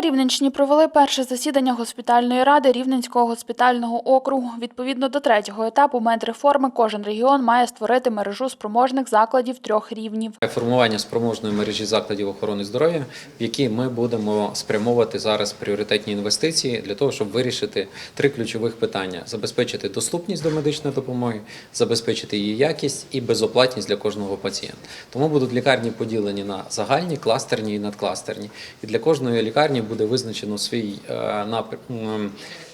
Рівненщині провели перше засідання госпітальної ради Рівненського госпітального округу. Відповідно до третього етапу медреформи, кожен регіон має створити мережу спроможних закладів трьох рівнів. Формування спроможної мережі закладів охорони здоров'я, в які ми будемо спрямовувати зараз пріоритетні інвестиції для того, щоб вирішити три ключових питання: забезпечити доступність до медичної допомоги, забезпечити її якість і безоплатність для кожного пацієнта. Тому будуть лікарні поділені на загальні, кластерні і надкластерні. І для кожної лікарні буде визначено свій е,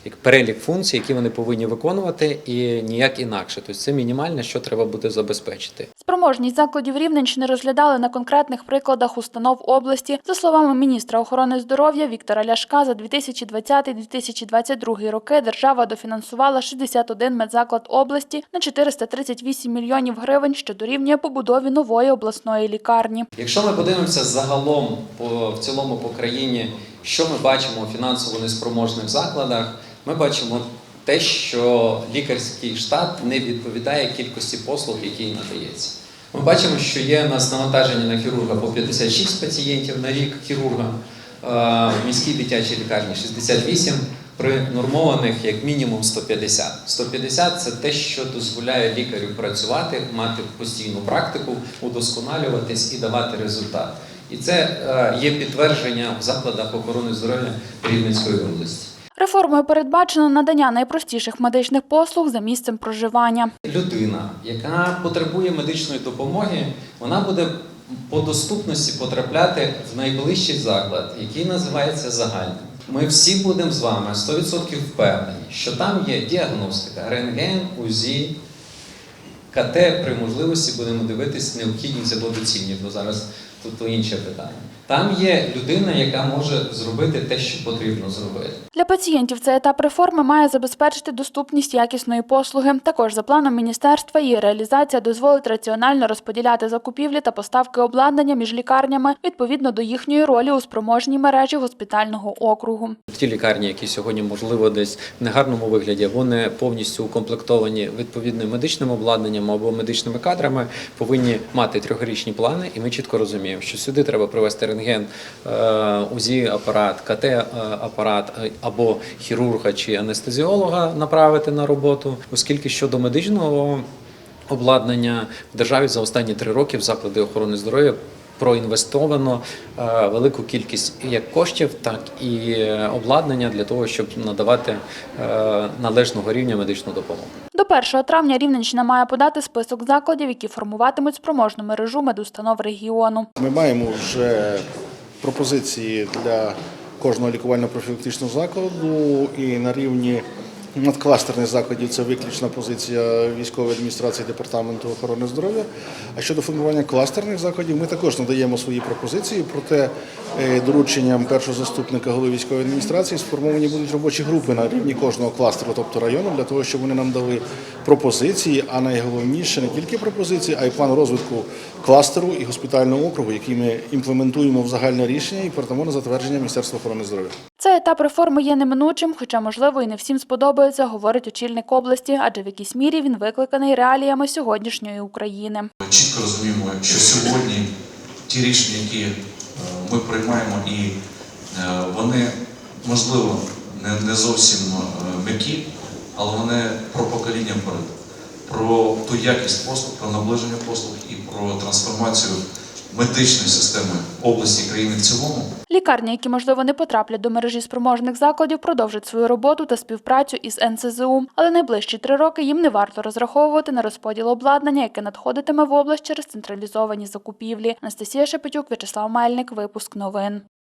як перелік функцій, які вони повинні виконувати, і ніяк інакше. Тобто це мінімальне, що треба буде забезпечити. Спроможність закладів Рівненщини розглядали на конкретних прикладах установ області. За словами міністра охорони здоров'я Віктора Ляшка, за 2020-2022 роки держава дофінансувала 61 медзаклад області на 438 мільйонів гривень, що дорівнює побудові нової обласної лікарні. Якщо ми подивимося загалом по в цілому по країні, що ми бачимо у фінансово неспроможних закладах, ми бачимо те, що лікарський штат не відповідає кількості послуг, які їй надається. Ми бачимо, що є у нас навантаження на хірурга по 56 пацієнтів на рік хірурга, е, в міській дитячій лікарні 68, при нормованих як мінімум 150. 150 – це те, що дозволяє лікарю працювати, мати постійну практику, удосконалюватись і давати результат. І це е, є підтвердження в закладах охорони здоров'я Рівненської області. Реформою передбачено надання найпростіших медичних послуг за місцем проживання. Людина, яка потребує медичної допомоги, вона буде по доступності потрапляти в найближчий заклад, який називається загальним. Ми всі будемо з вами 100% впевнені, що там є діагностика, рентген, УЗІ, КТ при можливості будемо дивитись необхідність або доцільність, бо зараз тут то інше питання. Там є людина, яка може зробити те, що потрібно зробити. Для пацієнтів цей етап реформи має забезпечити доступність якісної послуги. Також за планом міністерства її реалізація дозволить раціонально розподіляти закупівлі та поставки обладнання між лікарнями відповідно до їхньої ролі у спроможній мережі госпітального округу. Ті лікарні, які сьогодні можливо десь в негарному вигляді, вони повністю укомплектовані відповідним медичним обладнанням або медичними кадрами, повинні мати трьохрічні плани, і ми чітко розуміємо, що сюди треба привести рентген, е, УЗІ апарат, КТ е, апарат е, або хірурга чи анестезіолога направити на роботу, оскільки щодо медичного обладнання в державі за останні три роки в заклади охорони здоров'я проінвестовано е, велику кількість як коштів, так і е, обладнання для того, щоб надавати е, належного рівня медичну допомогу. До 1 травня Рівненщина має подати список закладів, які формуватимуть спроможну мережу медустанов регіону. Ми маємо вже пропозиції для кожного лікувально-профілактичного закладу і на рівні надкластерних закладів це виключна позиція військової адміністрації департаменту охорони здоров'я. А щодо формування кластерних закладів, ми також надаємо свої пропозиції. Проте е, дорученням першого заступника голови військової адміністрації сформовані будуть робочі групи на рівні кожного кластеру, тобто району, для того, щоб вони нам дали пропозиції, а найголовніше не тільки пропозиції, а й план розвитку кластеру і госпітального округу, який ми імплементуємо в загальне рішення і передамо на затвердження Міністерства охорони здоров'я. Цей етап реформи є неминучим, хоча, можливо, і не всім сподобається, говорить очільник області, адже в якійсь мірі він викликаний реаліями сьогоднішньої України. Ми чітко розуміємо, що сьогодні ті рішення, які е, ми приймаємо, і е, вони можливо не, зовсім е, м'які, але вони про покоління вперед, про ту якість послуг, про наближення послуг і про трансформацію медичної системи області країни в цілому. Лікарні, які, можливо, не потраплять до мережі спроможних закладів, продовжать свою роботу та співпрацю із НСЗУ. Але найближчі три роки їм не варто розраховувати на розподіл обладнання, яке надходитиме в область через централізовані закупівлі. Анастасія Шепетюк, В'ячеслав Мельник, випуск новин.